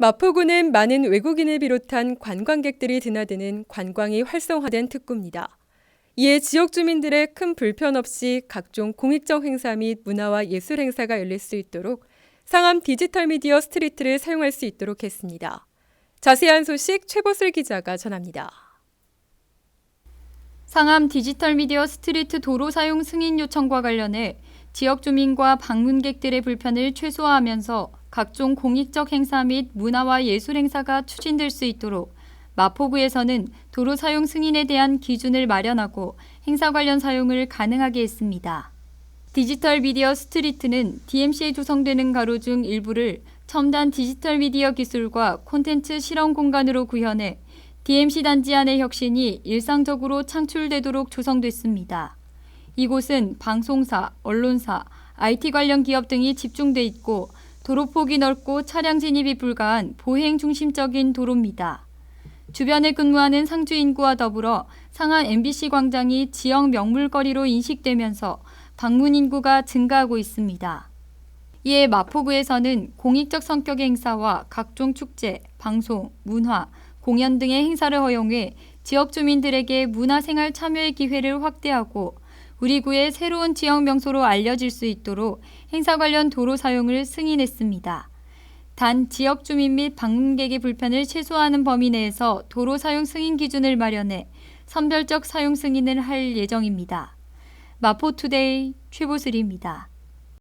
마포구는 많은 외국인을 비롯한 관광객들이 드나드는 관광이 활성화된 특구입니다. 이에 지역 주민들의 큰 불편 없이 각종 공익적 행사 및 문화와 예술 행사가 열릴 수 있도록 상암 디지털 미디어 스트리트를 사용할 수 있도록 했습니다. 자세한 소식 최보슬 기자가 전합니다. 상암 디지털 미디어 스트리트 도로 사용 승인 요청과 관련해 지역 주민과 방문객들의 불편을 최소화하면서 각종 공익적 행사 및 문화와 예술 행사가 추진될 수 있도록 마포구에서는 도로 사용 승인에 대한 기준을 마련하고 행사 관련 사용을 가능하게 했습니다. 디지털 미디어 스트리트는 DMC에 조성되는 가로 중 일부를 첨단 디지털 미디어 기술과 콘텐츠 실험 공간으로 구현해 DMC 단지 안의 혁신이 일상적으로 창출되도록 조성됐습니다. 이곳은 방송사, 언론사, IT 관련 기업 등이 집중돼 있고 도로폭이 넓고 차량 진입이 불가한 보행 중심적인 도로입니다. 주변에 근무하는 상주 인구와 더불어 상암 MBC 광장이 지역 명물거리로 인식되면서 방문 인구가 증가하고 있습니다. 이에 마포구에서는 공익적 성격의 행사와 각종 축제, 방송, 문화, 공연 등의 행사를 허용해 지역 주민들에게 문화생활 참여의 기회를 확대하고 우리 구의 새로운 지역 명소로 알려질 수 있도록 행사 관련 도로 사용을 승인했습니다. 단 지역 주민 및 방문객의 불편을 최소화하는 범위 내에서 도로 사용 승인 기준을 마련해 선별적 사용 승인을 할 예정입니다. 마포투데이 최보슬입니다.